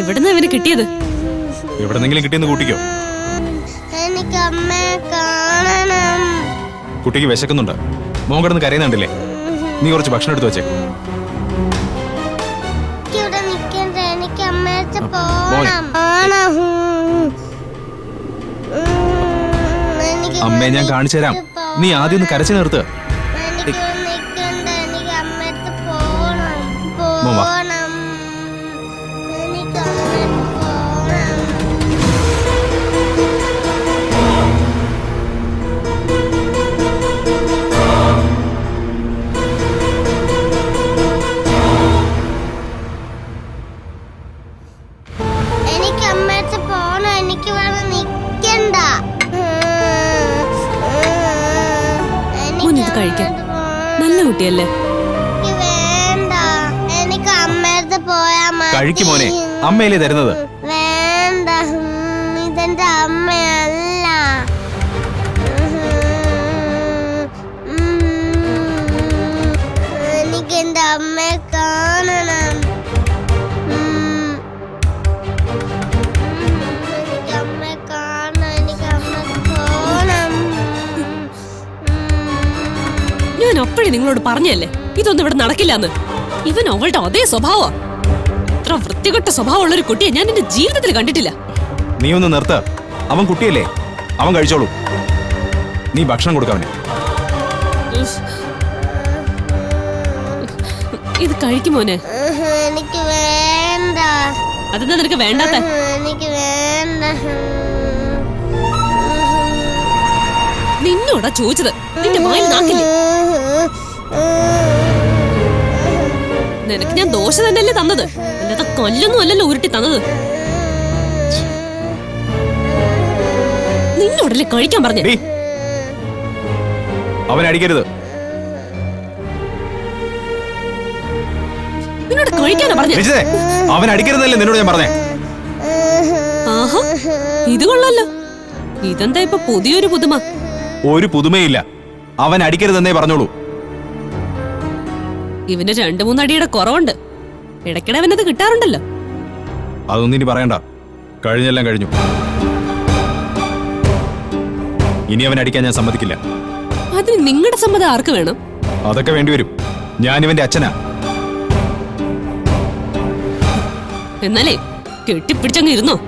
എവിടുന്ന ഇവന് കിട്ടിയത്? എവിടെന്നെങ്കിലും കിട്ടിയെന്ന് കൂട്ടിക്കോ. എനിക്ക് അമ്മയെ കാണണം. കുട്ടിക്ക് വിശക്കുന്നുണ്ട്. മോൻ കിടന്ന് കരയുന്നുണ്ടല്ലേ? നീ കുറച്ച് ഭക്ഷണം എടുത്തു വെച്ചേ. എനിക്ക് അമ്മയടുത്ത് പോണം. ആണോ എനിക്ക് അമ്മയെ ഞാൻ കാണിച്ചു തരാം. നീ ആദ്യം ഒന്ന് കരച്ചു നിർത്ത് എനിക്ക് നിക്കണ്ട. എനിക്ക് അമ്മയടുത്ത് പോണം. മോൻ വാ. അമ്മയല്ലേ തരുന്നത്? വേണ്ട ഉം, ഇതെന്റെ അമ്മയല്ല. എനിക്ക് എന്റെ അമ്മയെ കാണണം. എനിക്ക് അമ്മയെ കാണണം എനിക്ക് അമ്മയെ പോണം. ഞാൻ അപ്പോഴേ നിങ്ങളോട് പറഞ്ഞല്ലേ? ഇതൊന്നും ഇവിടെ നടക്കില്ലെന്ന്. ഇവൻ അവളുടെ അതേ സ്വഭാവ ഇത്ര വൃത്തികെട്ട സ്വഭാവമുള്ള ഒരു കുട്ടിയെ ഞാൻ എന്റെ ജീവിതത്തിൽ കണ്ടിട്ടില്ല. നീ ഒന്ന് നിർത്ത. അവൻ കുട്ടിയല്ലേ? അവൻ കഴിച്ചോളൂ. നീ ഭക്ഷണം കൊടുക്കവനെ ഇത് കഴിക്കുമോനെ എനിക്ക് വേണ്ട. അതെന്താ നിനക്ക് വേണ്ടാത്ത? എനിക്ക് വേണ്ട. നിന്നോടാ ചോദിച്ചത്. നിന്റെ വായിൽ നാക്കില്ലേ? നിനക്ക് ഞാൻ ദോശ തന്നെയല്ലേ തന്നത്? അല്ലാതെ കൊല്ലൊന്നും അല്ലല്ലോ ഉരുട്ടി തന്നത്. നിന്നോടല്ലേ കഴിക്കാൻ പറഞ്ഞു? അവൻ അടിക്കരുത്. നിന്നോട് കഴിക്കാനാ പറഞ്ഞു? അവൻ അടിക്കരുതല്ലേ നിന്നോട് ഞാൻ പറഞ്ഞേ? ആഹാ ഇത് കൊള്ളാലോ. ഇതെന്താ ഇപ്പൊ പുതിയൊരു പുതുമ? ഒരു പുതുമയില്ല. അവൻ അടിക്കരുതെന്നേ പറഞ്ഞോളൂ. ഇവന് രണ്ടു മൂന്നടിയുടെ കുറവുണ്ട്. ഇടയ്ക്കിടെ അവനത് കിട്ടാറുണ്ടല്ലോ. അതൊന്നും ഇനി പറയണ്ട. കഴിഞ്ഞെല്ലാം കഴിഞ്ഞു. ഇനി അവൻ അടിക്കാൻ ഞാൻ സമ്മതിക്കില്ല. അതിന് നിങ്ങളുടെ സമ്മതം ആർക്ക് വേണം? അതൊക്കെ വേണ്ടിവരും ഞാൻ ഇവന്റെ അച്ഛനാ. എന്നാലേ കെട്ടിപ്പിടിച്ചങ്ങ് ഇരുന്നോ?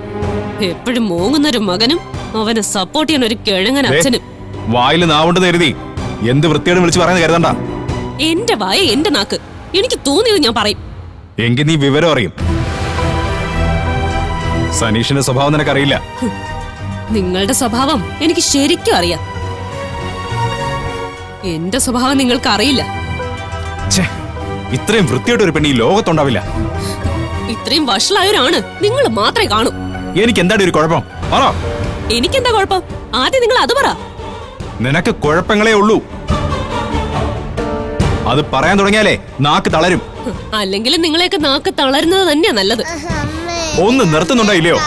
എപ്പോഴും മോങ്ങുന്ന ഒരു മകനും അവനെ സപ്പോർട്ട് ചെയ്യുന്ന ഒരു കിഴങ്ങൻ അച്ഛനും. വായിൽ നാവുണ്ടെന്ന് കരുതി. എന്ത് വൃത്തിയോട് വിളിച്ച് പറയുന്നത് കരുതണ്ട. എന്റെ വായ എന്റെ നാക്ക്. എനിക്ക് തോന്നിയത് ഞാൻ പറയും. എങ്കിൽ നീ വിവരം അറിയും. സനീഷിന്റെ സ്വഭാവം നിനക്കറിയില്ല. നിങ്ങളുടെ സ്വഭാവം എനിക്ക് ശരിക്കും അറിയാം. എന്റെ സ്വഭാവം നിങ്ങൾക്ക് അറിയില്ല ഇത്രയും വൃത്തിയായിട്ട് ഒരു പെണ്ണി ഈ ലോകത്തുണ്ടാവില്ല. ഇത്രയും വഷളായവരാണ് നിങ്ങൾ മാത്രമേ കാണൂ. എനിക്ക് എന്താണ് ഒരു കുഴപ്പം? പറ. എനിക്കെന്താ കുഴപ്പം? ആദ്യം നിങ്ങൾ അത് പറ. നിനക്ക് കുഴപ്പങ്ങളേ ഉള്ളൂ. അത് പറയാൻ തുടങ്ങിയാലേ നാക്ക് തളരും. അല്ലെങ്കിൽ നിങ്ങളെയൊക്കെ നാക്ക് തളരുന്നത് തന്നെയാ നല്ലത്. ഒന്ന് നിർത്തുന്നുണ്ടോ ഇല്ലയോ?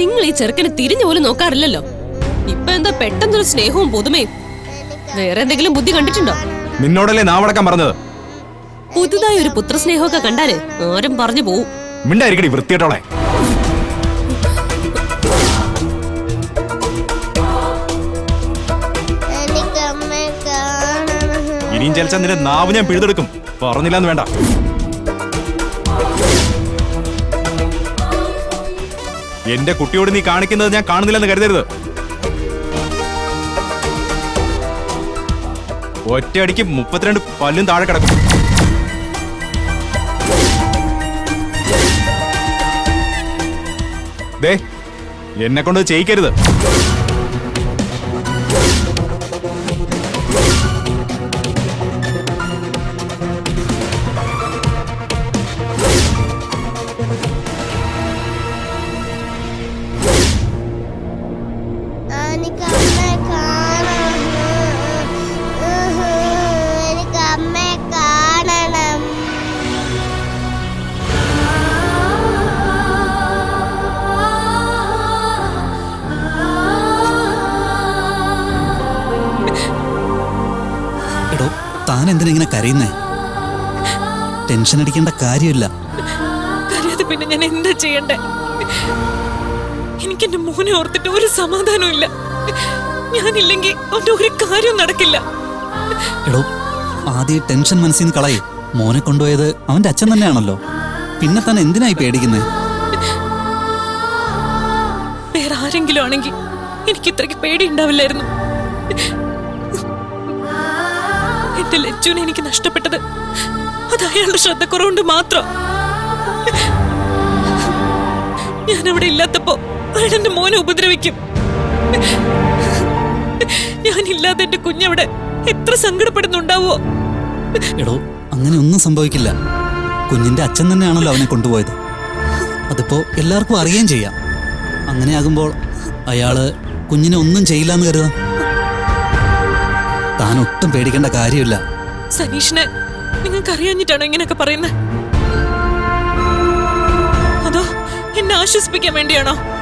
നിങ്ങൾ ഈ ചെറുക്കനെ തിരിഞ്ഞു പോലും നോക്കാറില്ലല്ലോ. ഇപ്പൊ എന്താ പെട്ടെന്നൊരു സ്നേഹവും പുതുമയും? വേറെ എന്തെങ്കിലും ബുദ്ധി കണ്ടിട്ടുണ്ടോ? നിന്നോടല്ലേ നാവടക്കാൻ പറഞ്ഞത്? പുതുതായി ഒരു പുത്രസ്നേഹമൊക്കെ കണ്ടാൽ ആരും പറഞ്ഞു പോവും. മിണ്ടായിരിക്കടി വൃത്തിയായിട്ടോളെ ഇനിയും ചലിച്ചാൽ നിന്റെ നാവ് ഞാൻ പിഴുതെടുക്കും. പറഞ്ഞില്ല എന്ന് വേണ്ട. എന്റെ കുട്ടിയോട് നീ കാണിക്കുന്നത് ഞാൻ കാണുന്നില്ലെന്ന് കരുതരുത്. ഒറ്റയടിക്ക് മുപ്പത്തിരണ്ട് പല്ലും താഴെ കിടക്കും. ദേ എന്നെ കൊണ്ട് ചെയ്യിക്കരുത്. കാണണം കാണണം താൻ എന്തിനെ ഇങ്ങനെ കരയുന്നേ? ടെൻഷൻ അടിക്കേണ്ട കാര്യമില്ല. പിന്നെ ഞാൻ എന്താ ചെയ്യണ്ടേ? എനിക്ക് എന്റെ മോനെ ഓർത്തിട്ട് ഒരു സമാധാനവും ഇല്ല. ഞാനില്ലെങ്കിൽ അവന്റെ ഒരു കാര്യവും നടക്കില്ല. എടോ ആദ്യം ടെൻഷൻ മനസ്സിൽ നിന്ന് കളയെ. മോനെ കൊണ്ടുപോയത് അവന്റെ അച്ഛൻ തന്നെയാണല്ലോ. പിന്നെ താൻ എന്തിനായി പേടിക്കുന്നത് വേറെ ആരെങ്കിലും ആണെങ്കിൽ എനിക്ക് ഇത്രയ്ക്ക് പേടി ഉണ്ടാവില്ലായിരുന്നു. എന്റെ ലച്ചുവിനെ എനിക്ക് നഷ്ടപ്പെട്ടത് അത് അയാളുടെ ശ്രദ്ധക്കുറവുണ്ട് മാത്രം. ഞാൻ അവിടെ ഇല്ലാത്തപ്പോ അയാൾ എന്റെ മോനെ ഉപദ്രവിക്കും. ഞാനില്ലാതെ എന്റെ കുഞ്ഞവിടെ എത്ര സങ്കടപ്പെടുന്നുണ്ടാവോ? എടോ അങ്ങനെ ഒന്നും സംഭവിക്കില്ല. കുഞ്ഞിന്റെ അച്ഛൻ തന്നെയാണല്ലോ അവനെ കൊണ്ടുപോയത്. അതിപ്പോ എല്ലാവർക്കും അറിയുകയും ചെയ്യാം. അങ്ങനെ ആകുമ്പോൾ അയാൾ കുഞ്ഞിനെ ഒന്നും ചെയ്യില്ല എന്ന് കരുതാം. താൻ ഒട്ടും പേടിക്കേണ്ട കാര്യമില്ല. സനീഷിനെ നിങ്ങൾക്ക് അറിയാഞ്ഞിട്ടാണോ ഇങ്ങനെയൊക്കെ പറയുന്നത് അതോ എന്നെ ആശ്വസിപ്പിക്കാൻ വേണ്ടിയാണോ?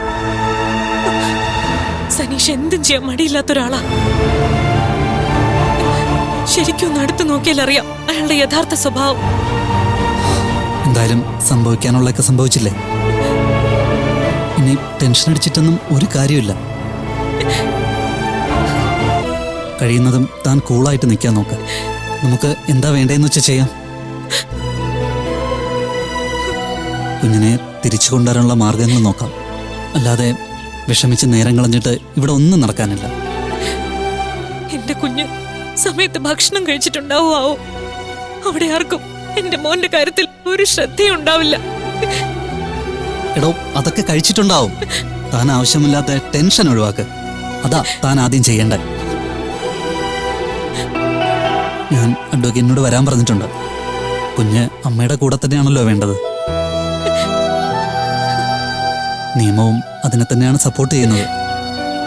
സനീഷ് എന്തും ചെയ്യാൻ മടിയില്ലാത്ത ഒരാളാ ശരിക്കും ഒന്ന് അടുത്ത് നോക്കിയാൽ അറിയാം അയാളുടെ യഥാർത്ഥ സ്വഭാവം. എന്തായാലും സംഭവിക്കാനുള്ളതൊക്കെ സംഭവിച്ചില്ലേ? ഇനി ടെൻഷൻ അടിച്ചിട്ടൊന്നും ഒരു കാര്യമില്ല കഴിയുന്നതും താൻ കൂളായിട്ട് നിൽക്കാൻ നോക്ക്. നമുക്ക് എന്താ വേണ്ടതെന്ന് വെച്ചാൽ ചെയ്യാം. കുഞ്ഞിനെ തിരിച്ചു കൊണ്ടുവരാനുള്ള മാർഗങ്ങൾ നോക്കാം. അല്ലാതെ വിഷമിച്ച് നേരം കളഞ്ഞിട്ട് ഇവിടെ ഒന്നും നടക്കാനില്ല. എന്റെ കുഞ്ഞ് സമയത്ത് ഭക്ഷണം കഴിച്ചിട്ടുണ്ടാവുമാവോ? അവിടെ ആർക്കും എന്റെ മോന്റെ കാര്യത്തിൽ ഒരു ശ്രദ്ധയുണ്ടാവില്ല. എടോ അതൊക്കെ കഴിച്ചിട്ടുണ്ടാവും. താൻ ആവശ്യമില്ലാത്ത ടെൻഷൻ ഒഴിവാക്ക്. അതാ താൻ ആദ്യം ചെയ്യേണ്ട. ഞാൻ അഡ്വക്കേറ്റിനോട് വരാൻ പറഞ്ഞിട്ടുണ്ട്. കുഞ്ഞ് അമ്മയുടെ കൂടെ തന്നെയാണല്ലോ വേണ്ടത്. നിയമവും അതിനെ തന്നെയാണ് സപ്പോർട്ട് ചെയ്യുന്നത്.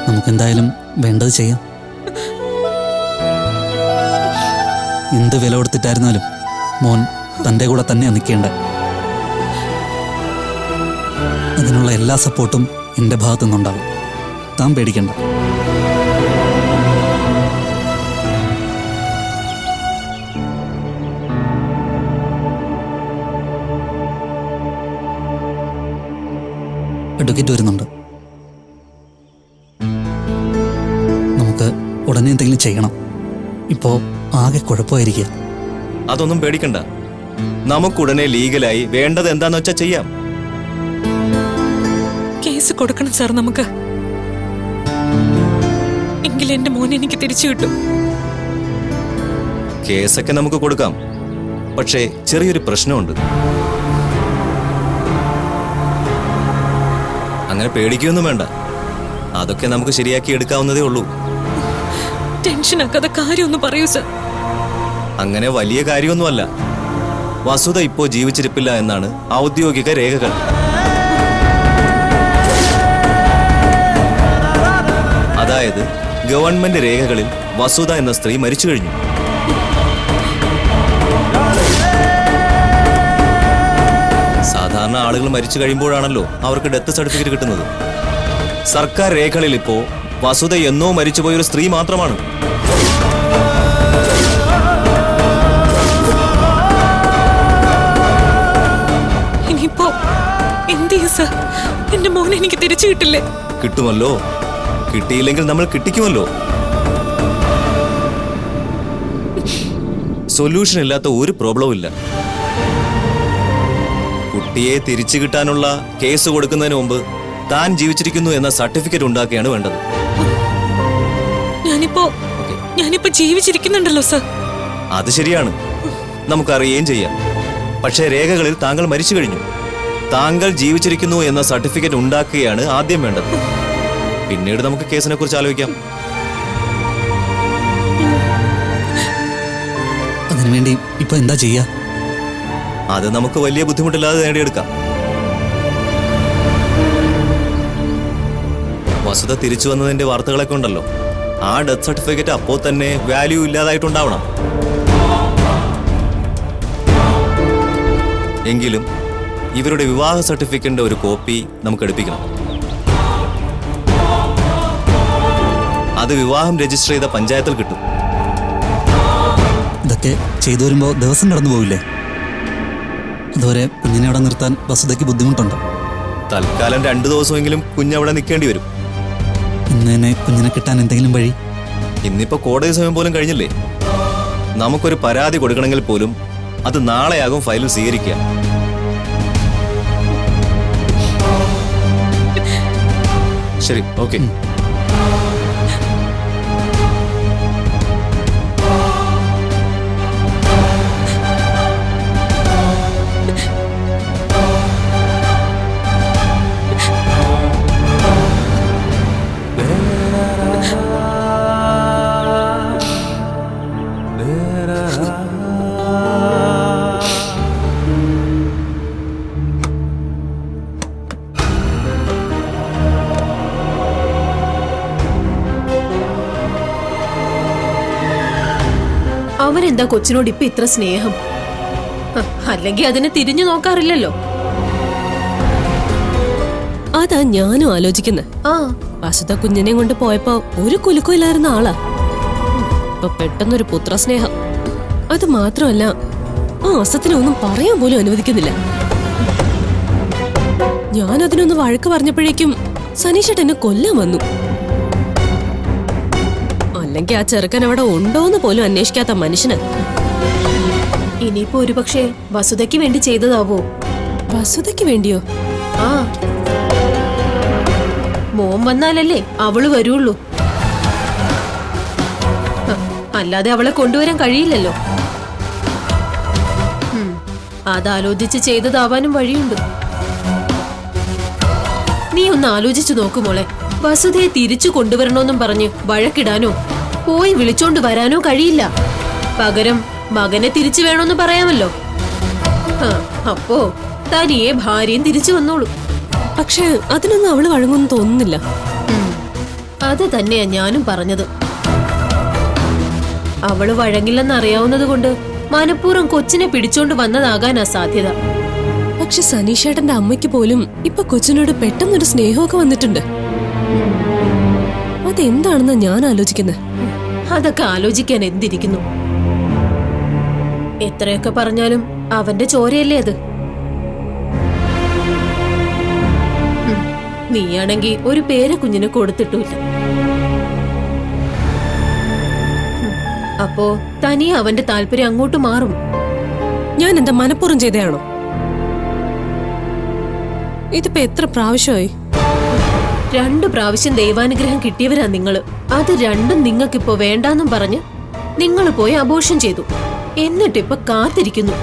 നമുക്കെന്തായാലും വേണ്ടത് ചെയ്യാം. എന്ത് വില കൊടുത്തിട്ടായിരുന്നാലും മോൻ തന്റെ കൂടെ തന്നെയാണ് നിൽക്കേണ്ടത് അതിനുള്ള എല്ലാ സപ്പോർട്ടും എന്റെ ഭാഗത്തു നിന്നുണ്ടാകും താൻ പേടിക്കണ്ട. അഡ്വക്കേറ്റ് വരുന്നുണ്ട്. നമുക്ക് ഉടനെ എന്തെങ്കിലും ചെയ്യണം. ഇപ്പോ ആകെ കുഴപ്പമായിരിക്കുക. അതൊന്നും പേടിക്കണ്ട. നമുക്കുടനെ ലീഗലായി വേണ്ടത് എന്താന്ന് വെച്ചാൽ ചെയ്യാം. കേസ് കൊടുക്കണം സാർ നമുക്ക്. എങ്കിൽ എന്റെ മോൻ എനിക്ക് തിരിച്ചു കിട്ടും. കേസൊക്കെ നമുക്ക് കൊടുക്കാം. പക്ഷേ ചെറിയൊരു പ്രശ്നമുണ്ട്. അങ്ങനെ പേടിക്കുകയൊന്നും വേണ്ട. അതൊക്കെ നമുക്ക് ശരിയാക്കി എടുക്കാവുന്നതേ ഉള്ളൂ. ടെൻഷൻ ആക്കാതെ കാര്യമൊന്നും പറയൂ സർ. അങ്ങനെ വലിയ കാര്യമൊന്നുമല്ല. വസുത ഇപ്പോ ജീവിച്ചിരിപ്പില്ല എന്നാണ് ഔദ്യോഗിക രേഖകൾ. അതായത് ഗവൺമെന്റ് രേഖകളിൽ വസുത എന്ന സ്ത്രീ മരിച്ചു കഴിഞ്ഞു. സാധാരണ ആളുകൾ മരിച്ചു കഴിയുമ്പോഴാണല്ലോ അവർക്ക് ഡെത്ത് സർട്ടിഫിക്കറ്റ് കിട്ടുന്നത്. സർക്കാർ രേഖകളിൽ ഇപ്പോ വസുത എന്നോ മരിച്ചുപോയ ഒരു സ്ത്രീ മാത്രമാണ്. ഇനിയിപ്പോ എന്ത് ചെയ്യും സാർ? എന്റെ മോനെ എനിക്ക് തിരിച്ചു കിട്ടില്ലേ? കിട്ടുമല്ലോ. കിട്ടിയില്ലെങ്കിൽ നമ്മൾ കിട്ടിക്കുമല്ലോ. സൊല്യൂഷൻ ഇല്ലാത്ത ഒരു പ്രോബ്ലവും ഇല്ല. കുട്ടിയെ തിരിച്ചു കിട്ടാനുള്ള കേസ് കൊടുക്കുന്നതിന് മുമ്പ് താൻ ജീവിച്ചിരിക്കുന്നു എന്ന സർട്ടിഫിക്കറ്റ് ഉണ്ടാക്കുകയാണ് വേണ്ടത്. ഞാനിപ്പോ ഞാനിപ്പോ ജീവിച്ചിരിക്കുന്നുണ്ടല്ലോ സർ. അത് ശരിയാണ്. നമുക്കറിയുകയും ചെയ്യാം. പക്ഷേ രേഖകളിൽ താങ്കൾ മരിച്ചു കഴിഞ്ഞു. താങ്കൾ ജീവിച്ചിരിക്കുന്നു എന്ന സർട്ടിഫിക്കറ്റ് ഉണ്ടാക്കുകയാണ് ആദ്യം വേണ്ടത്. പിന്നീട് നമുക്ക് കേസിനെ കുറിച്ച് ആലോചിക്കാം. അതിനുവേണ്ടി ഇപ്പൊ എന്താ ചെയ്യുക അത് നമുക്ക് വലിയ ബുദ്ധിമുട്ടില്ലാതെ നേടിയെടുക്കാം. വസുത തിരിച്ചു വന്നതിന്റെ വാർത്തകളൊക്കെ ഉണ്ടല്ലോ. ആ ഡെത്ത് സർട്ടിഫിക്കറ്റ് അപ്പോൾ തന്നെ വാല്യൂ ഇല്ലാതായിട്ടുണ്ടാവണം. എങ്കിലും ഇവരുടെ വിവാഹ സർട്ടിഫിക്കറ്റിന്റെ ഒരു കോപ്പി നമുക്ക് എടുപ്പിക്കണം. അത് വിവാഹം രജിസ്റ്റർ ചെയ്ത പഞ്ചായത്തിൽ കിട്ടും. ഇതൊക്കെ ചെയ്തു വരുമ്പോൾ ദിവസം നടന്നു പോവില്ലേ? അതുവരെ കുഞ്ഞിനെ അവിടെ നിർത്താൻ വസുതയ്ക്ക് ബുദ്ധിമുട്ടുണ്ട്? തൽക്കാലം രണ്ടു ദിവസമെങ്കിലും കുഞ്ഞവിടെ നിൽക്കേണ്ടി വരും. ഇന്ന് തന്നെ കുഞ്ഞിനെ കിട്ടാൻ എന്തെങ്കിലും വഴി? ഇന്നിപ്പോ കോടതി സമയം പോലും കഴിഞ്ഞില്ലേ? നമുക്കൊരു പരാതി കൊടുക്കണമെങ്കിൽ പോലും അത് നാളെയാകും ഫയലിൽ സ്വീകരിക്കുക. ശരി ഓക്കെ. അവനെന്താ കൊച്ചിനോട് ഇപ്പൊ ഇത്ര സ്നേഹം? അല്ലെങ്കിൽ അതിനെ തിരിഞ്ഞു നോക്കാറില്ലല്ലോ. അതാ ഞാനും ആലോചിക്കുന്നത് ആ. വസുത കുഞ്ഞിനെ കൊണ്ട് പോയപ്പോ ഒരു കുലുക്കും ഇല്ലായിരുന്ന ആളാ. ഇപ്പൊ പെട്ടെന്നൊരു പുത്രസ്നേഹം. അത് മാത്രമല്ല ആ അസത്തിനെ ഒന്നും പറയാൻ പോലും അനുവദിക്കുന്നില്ല. ഞാൻ അതിനൊന്ന് വഴക്ക് പറഞ്ഞപ്പോഴേക്കും സനീഷട്ട് എന്നെ കൊല്ലാൻ വന്നു. അല്ലെങ്കിൽ ആ ചെറുക്കൻ അവിടെ ഉണ്ടോന്ന് പോലും അന്വേഷിക്കാത്ത മനുഷ്യന്. ഇനിയിപ്പോ ഒരുപക്ഷെ വസുതയ്ക്ക് വേണ്ടി ചെയ്തതാവോ? വസുതയ്ക്ക് വേണ്ടിയോ? ആ. മോൻ വന്നാലല്ലേ അവൾ വരുള്ളൂ. അല്ലാതെ അവളെ കൊണ്ടുവരാൻ കഴിയില്ലല്ലോ. അതാലോചിച്ച് ചെയ്തതാവാനും വഴിയുണ്ട്. നീ ഒന്ന് ആലോചിച്ചു നോക്കുമോളെ വസുതയെ വസുധയെ തിരിച്ചു കൊണ്ടുവരണമെന്നും പറഞ്ഞ് വഴക്കിടാനോ? പോയി വിളിച്ചോണ്ട് വരാനോ കഴിയില്ല. പകരം മകനെ തിരിച്ചു വേണോന്ന് പറയാമല്ലോ. അപ്പോ തനിയെ ഭാര്യയും തിരിച്ചു വന്നോളൂ. പക്ഷെ അതിനൊന്നും അവൾ വഴങ്ങുമെന്ന് തോന്നുന്നില്ല. അത് തന്നെയാ ഞാനും പറഞ്ഞത്. അവൾ വഴങ്ങില്ലെന്ന് അറിയാവുന്നത് കൊണ്ട് മനഃപൂർവം കൊച്ചിനെ പിടിച്ചോണ്ട് വന്നതാകാനാ സാധ്യത. പക്ഷെ സനീഷേട്ടന്റെ അമ്മയ്ക്ക് പോലും ഇപ്പൊ കൊച്ചിനോട് പെട്ടെന്നൊരു സ്നേഹമൊക്കെ വന്നിട്ടുണ്ട്. അതെന്താണെന്ന് ഞാൻ ആലോചിക്കുന്നത് അതൊക്കെ ആലോചിക്കാൻ എന്തിരിക്കുന്നു എത്രയൊക്കെ പറഞ്ഞാലും അവന്റെ ചോരയല്ലേ അത്. നീയാണെങ്കി ഒരു പേര് കുഞ്ഞിന് കൊടുത്തിട്ടുമില്ല. അപ്പോ തനിയെ അവന്റെ താല്പര്യം അങ്ങോട്ട് മാറും ഞാൻ എന്താ മനഃപൂർവം ചെയ്തയാണോ ഇതിപ്പോ എത്ര പ്രാവശ്യമായി രണ്ടു പ്രാവശ്യം ദൈവാനുഗ്രഹം കിട്ടിയവരാ നിങ്ങൾ അത് രണ്ടും നിങ്ങൾക്കിപ്പോ വേണ്ടാന്നും പറഞ്ഞ് നിങ്ങൾ പോയി അബോഷം ചെയ്തു. എന്നിട്ടിപ്പൊ കാത്തിരിക്കുന്നു.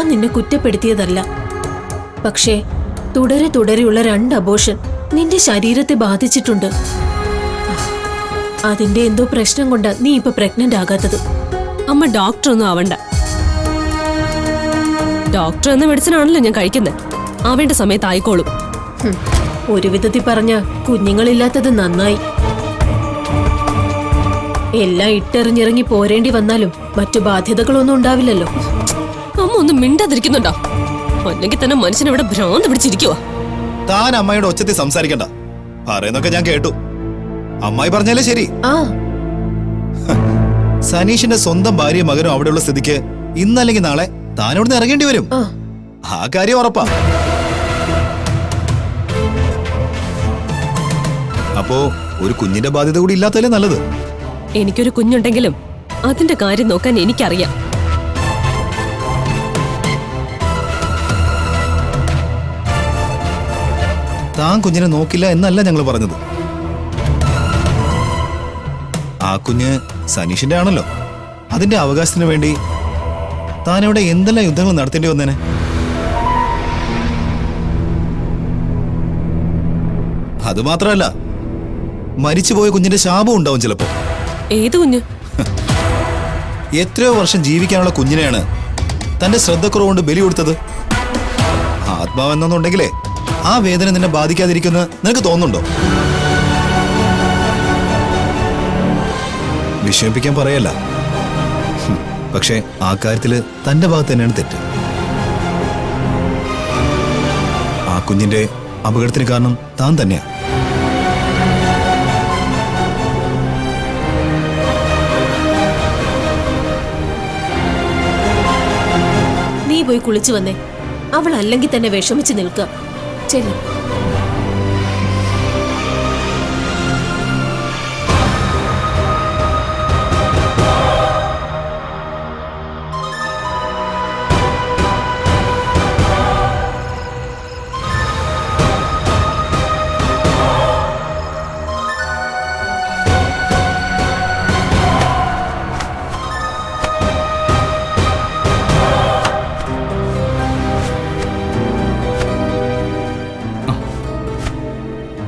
ഞാൻ നിന്നെ കുറ്റപ്പെടുത്തിയതല്ല. പക്ഷേ തുടരെ തുടരെയുള്ള രണ്ട് അബോഷൻ നിന്റെ ശരീരത്തെ ബാധിച്ചിട്ടുണ്ട്. അതിന്റെ എന്തോ പ്രശ്നം കൊണ്ടാ നീ ഇപ്പൊ പ്രഗ്നന്റ് ആകാത്തത്. അമ്മ ഡോക്ടർ ഒന്നും ആവണ്ട. ഡോക്ടർ എന്ന മെഡിസിൻ ആണല്ലോ ഞാൻ കഴിക്കുന്നത് ആവേണ്ട സമയത്ത് ആയിക്കോളും. ഒരു വിധത്തിൽ പറഞ്ഞ കുഞ്ഞുങ്ങളില്ലാത്തത് നന്നായി. എല്ലാം ഇട്ടെറിഞ്ഞിറങ്ങി പോരേണ്ടി വന്നാലും മറ്റു ബാധ്യതകളൊന്നും ഉണ്ടാവില്ലല്ലോ. ഒന്നും മിണ്ടാതിരിക്കുന്നുണ്ടോ? അല്ലെങ്കിൽ തന്നെ മനുഷ്യൻ ഇവിടെ ഭ്രാന്ത് പിടിച്ചിരിക്കുവാ. താൻ അമ്മയുടെ ഒച്ചത്തിൽ സംസാരിക്കണ്ട. പറയുന്നൊക്കെ ഞാൻ കേട്ടു. അമ്മായി പറഞ്ഞാലേ ശരി. സനീഷിന്റെ സ്വന്തം ഭാര്യയും മകനും അവിടെയുള്ള സ്ഥിതിക്ക് ഇന്നല്ലെങ്കിൽ നാളെ താൻ ഇവിടുന്ന് ഇറങ്ങേണ്ടി വരും. ആ. കാര്യം ഉറപ്പാ. അപ്പോ ഒരു കുഞ്ഞിന്റെ ബാധ്യത കൂടി ഇല്ലാത്തല്ലേ നല്ലത്? എനിക്കൊരു കുഞ്ഞുണ്ടെങ്കിലും അതിന്റെ കാര്യം നോക്കാൻ എനിക്കറിയാം. താൻ കുഞ്ഞിനെ നോക്കില്ല എന്നല്ല ഞങ്ങൾ പറഞ്ഞത്. ആ കുഞ്ഞ് സനീഷിന്റെ ആണല്ലോ. അതിന്റെ അവകാശത്തിന് വേണ്ടി താൻ ഇവിടെ എന്തെല്ലാം യുദ്ധങ്ങൾ നടത്തേണ്ടി വന്നേനെ? അത് മാത്രമല്ല മരിച്ചുപോയ കുഞ്ഞിന്റെ ശാപം ഉണ്ടാവും ചിലപ്പോ. ഏത് കുഞ്ഞ്? എത്രയോ വർഷം ജീവിക്കാനുള്ള കുഞ്ഞിനെയാണ് തന്റെ ശ്രദ്ധക്കുറവുകൊണ്ട് ബലി കൊടുത്തത് ആത്മാവെന്നുണ്ടെങ്കിലേ ആ വേദന നിന്നെ ബാധിക്കാതിരിക്കുമെന്ന് നിനക്ക് തോന്നുന്നുണ്ടോ? വിഷമിപ്പിക്കാൻ പറയല്ല. പക്ഷേ ആ കാര്യത്തിൽ തന്റെ ഭാഗത്ത് തന്നെയാണ് തെറ്റ്. ആ കുഞ്ഞിന്റെ അപകടത്തിന് കാരണം താൻ തന്നെയാ. നീ പോയി കുളിച്ചു വന്നേ. അവൾ അല്ലെങ്കിൽ തന്നെ വിഷമിച്ചു നിൽക്കുക. ചെല്ലു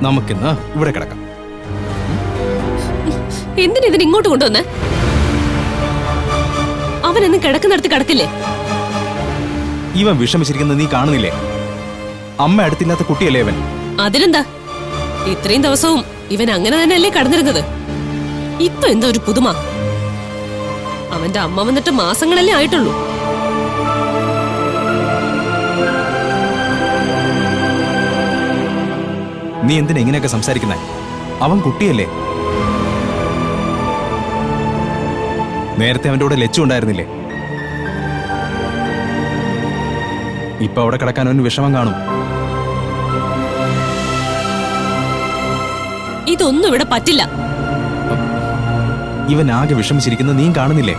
നമുക്കിന്ന് ഇവിടെ കിടക്കാം. എന്തിനു ഇതിന് ഇങ്ങോട്ട് അവൻ എന്ന് കിടക്കുന്നിടത്ത് കിടക്കില്ലേ? ഇവൻ വിഷമിച്ചിരിക്കുന്നത് നീ കാണുന്നില്ലേ? അമ്മ അടുത്തില്ലാത്ത കുട്ടിയല്ലേ ഇവൻ? അതിലെന്താ ഇത്രയും ദിവസവും ഇവൻ അങ്ങനെ തന്നെയല്ലേ കടന്നിരുന്നത്? ഇപ്പൊ എന്താ ഒരു പുതുമ? അവന്റെ അമ്മ വന്നിട്ട് മാസങ്ങളല്ലേ ആയിട്ടുള്ളൂ. നീ എന്തിനാ ഇങ്ങനെയൊക്കെ സംസാരിക്കുന്നേ? അവൻ കുട്ടിയല്ലേ? നേരത്തെ അവന്റെ കൂടെ ലച്ചു ഉണ്ടായിരുന്നില്ലേ? ഇപ്പൊ അവിടെ കിടക്കാൻ അവന് വിഷമം കാണും. ഇതൊന്നും ഇവിടെ പറ്റില്ല. ഇവൻ ആകെ വിഷമിച്ചിരിക്കുന്നത് നീ കാണുന്നില്ലേ?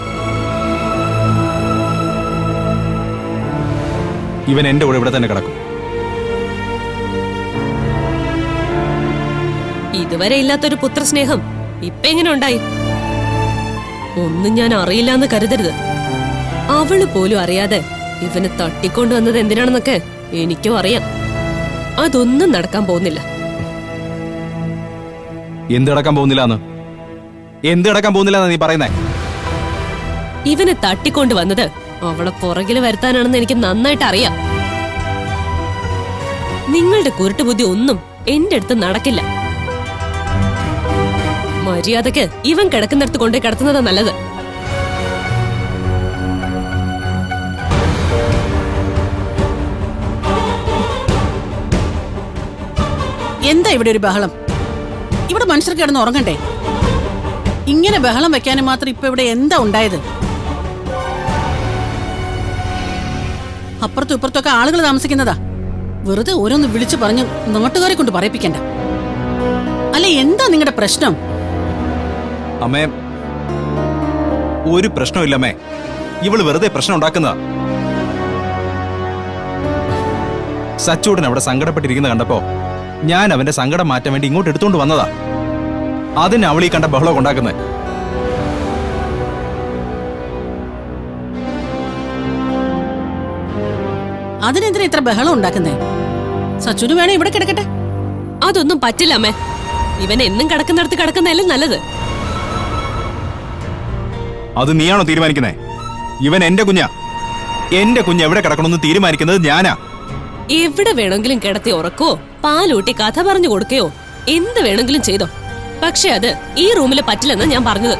ഇവൻ എന്റെ കൂടെ ഇവിടെ തന്നെ കിടക്കും. ഇതുവരെ ഇല്ലാത്തൊരു പുത്രസ്നേഹം ഇപ്പൊ എങ്ങനെ ഉണ്ടായി? ഒന്നും ഞാൻ അറിയില്ല എന്ന് കരുതരുത്. അവൾ പോലും അറിയാതെ ഇവനെ തട്ടിക്കൊണ്ടുവന്നത് എന്തിനാണെന്നൊക്കെ എനിക്കും അറിയാം. അതൊന്നും നടക്കാൻ പോകുന്നില്ല. എന്തടക്കാൻ എന്ത് കിടക്കാൻ പോകുന്നില്ലാന്ന് നീ പറയുന്നേ? ഇവനെ തട്ടിക്കൊണ്ടു വന്നത് അവളെ പുറകിൽ വരുത്താനാണെന്ന് എനിക്ക് നന്നായിട്ട് അറിയാം. നിങ്ങളുടെ കുരുട്ടുബുദ്ധി ഒന്നും എന്റെ അടുത്ത് നടക്കില്ല. മര്യാദയ്ക്ക് ഇവൻ കിടക്കുന്നിടത്ത് കൊണ്ട് കിടത്തുന്നത് നല്ലത്. എന്താ ഇവിടെ ഒരു ബഹളം? ഇവിടെ മനുഷ്യർ കിടന്ന് ഉറങ്ങണ്ടേ? ഇങ്ങനെ ബഹളം വെക്കാനും മാത്രം ഇപ്പൊ ഇവിടെ എന്താ ഉണ്ടായത്? അപ്പുറത്തും ഇപ്പുറത്തൊക്കെ ആളുകൾ താമസിക്കുന്നതാ. വെറുതെ ഓരോന്ന് വിളിച്ചു പറഞ്ഞ് നാട്ടുകാരെ കൊണ്ട് പറയിപ്പിക്കണ്ട. അല്ല എന്താ നിങ്ങളുടെ പ്രശ്നം? അമ്മേ ഒരു പ്രശ്നമില്ല അമ്മേ. ഇവൾ വെറുതെ പ്രശ്നം ഉണ്ടാക്കുന്നതാ. സച്ചൂടൻ അവിടെ സങ്കടപ്പെട്ടിരിക്കുന്ന കണ്ടപ്പോ ഞാൻ അവന്റെ സങ്കടം മാറ്റാൻ വേണ്ടി ഇങ്ങോട്ട് എടുത്തുകൊണ്ട് വന്നതാ. അതിന് അവൾ ഈ കണ്ട ബഹളം ഉണ്ടാക്കുന്നത് അതിനെന്തിനാ ഇത്ര ബഹളം ഉണ്ടാക്കുന്നേ? സച്ചുന് വേണേ ഇവിടെ കിടക്കട്ടെ. അതൊന്നും പറ്റില്ല അമ്മേ. ഇവൻ എന്നും കിടക്കുന്നിടത്ത് കിടക്കുന്നതല്ലേ നല്ലത്. അത് നീയാണോ തീരുമാനിക്കുന്നേ? ഇവൻ എന്റെ കുഞ്ഞാ. എന്റെ കുഞ്ഞ് എവിടെ കിടക്കണമെന്ന് തീരുമാനിക്കുന്നത് ഞാനാ. എവിടെ വേണമെങ്കിലും കിടത്തി ഉറക്കോ പാലൂട്ടി കഥ പറഞ്ഞു കൊടുക്കയോ? എന്ത് വേണമെങ്കിലും ചെയ്തോ? പക്ഷെ അത് ഈ റൂമിൽ പറ്റില്ലെന്ന് ഞാൻ പറഞ്ഞത്.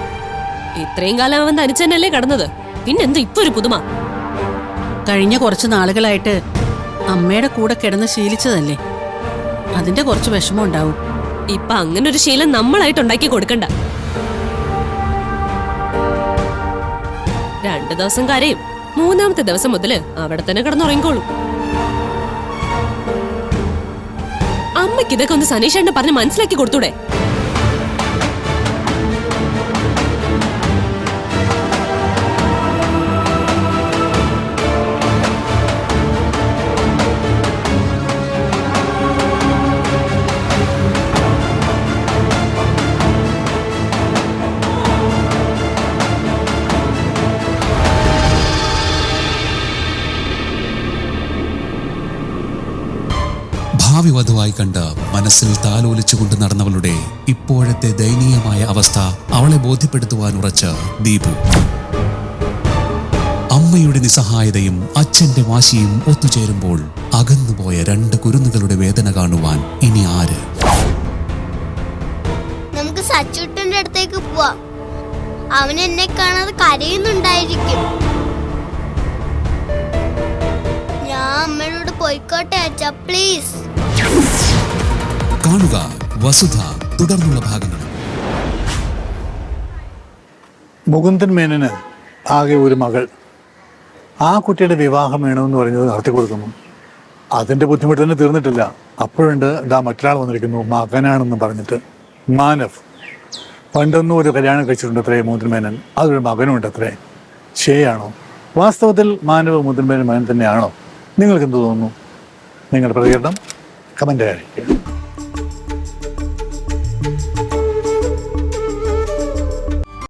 ഇത്രയും കാലം അവൻ തനിച്ചെന്നല്ലേ കിടന്നത്? പിന്നെന്ത് ഇപ്പൊ ഒരു പുതുമ? കഴിഞ്ഞ കുറച്ച് നാളുകളായിട്ട് അമ്മയുടെ കൂടെ കിടന്ന് ശീലിച്ചതല്ലേ? അതിന്റെ കുറച്ച് വിഷമം ഉണ്ടാവും. ഇപ്പൊ അങ്ങനെ ഒരു ശീലം നമ്മളായിട്ട് ഉണ്ടാക്കി കൊടുക്കണ്ട. രണ്ടു ദിവസം കരയും. മൂന്നാമത്തെ ദിവസം മുതൽ അവിടെ തന്നെ കിടന്നുറങ്ങിക്കോളും. അമ്മയ്ക്ക് ഇതൊക്കെ ഒന്ന് സനീഷേട്ടനെ പറഞ്ഞ് മനസ്സിലാക്കി കൊടുത്തൂടെ? ഭാവി കണ്ട് മനസ്സിൽ താലോലിച്ചുകൊണ്ട് നടന്നവളുടെ ഇപ്പോഴത്തെ ദയനീയമായ അവസ്ഥ അവളെ ബോധ്യപ്പെടുത്തുവാൻ ഉറച്ച ദീപു. അമ്മയുടെ നിസ്സഹായതയും അച്ഛന്റെ വാശിയും ഒത്തുചേരുമ്പോൾ അകന്നുപോയ രണ്ട് കുരുന്നുകളുടെ വേദന കാണുവാൻ ഇനി ആര്? നമുക്ക് സച്ചുട്ടന്റെ അടുത്തേക്ക് പോവാം. അവൻ എന്നെ കാണാതെ കരയുന്നുണ്ടായിരിക്കും. ഞാൻ അമ്മയോട് പോയിക്കോട്ടെ അച്ഛ പ്ലീസ് കാണുക വസുധ തുടർന്നുള്ള ഭാഗങ്ങൾ. മുകുന്ദൻ മേനന് ആകെ ഒരു മകൾ. ആ കുട്ടിയുടെ വിവാഹം വേണമെന്ന് പറഞ്ഞത് നടത്തി കൊടുക്കുന്നു. അതിന്റെ ബുദ്ധിമുട്ട് തന്നെ തീർന്നിട്ടില്ല. അപ്പോഴുണ്ട് ഇതാ മറ്റൊരാൾ വന്നിരിക്കുന്നു മകനാണെന്ന് പറഞ്ഞിട്ട്. മാനഫ് പണ്ടൊന്നും ഒരു കല്യാണം കഴിച്ചിട്ടുണ്ട് അത്രേ മുകുന്ദൻ മേനൻ. അതൊരു മകനുണ്ട് അത്രേ. ശരിയാണോ? വാസ്തവത്തിൽ മാനവ് മുകുന്ദൻ മേനൻ മകൻ തന്നെയാണോ? നിങ്ങൾക്ക് എന്ത് തോന്നുന്നു? നിങ്ങളുടെ പ്രതികരണം? കമന്റ് അറിയിക്കുക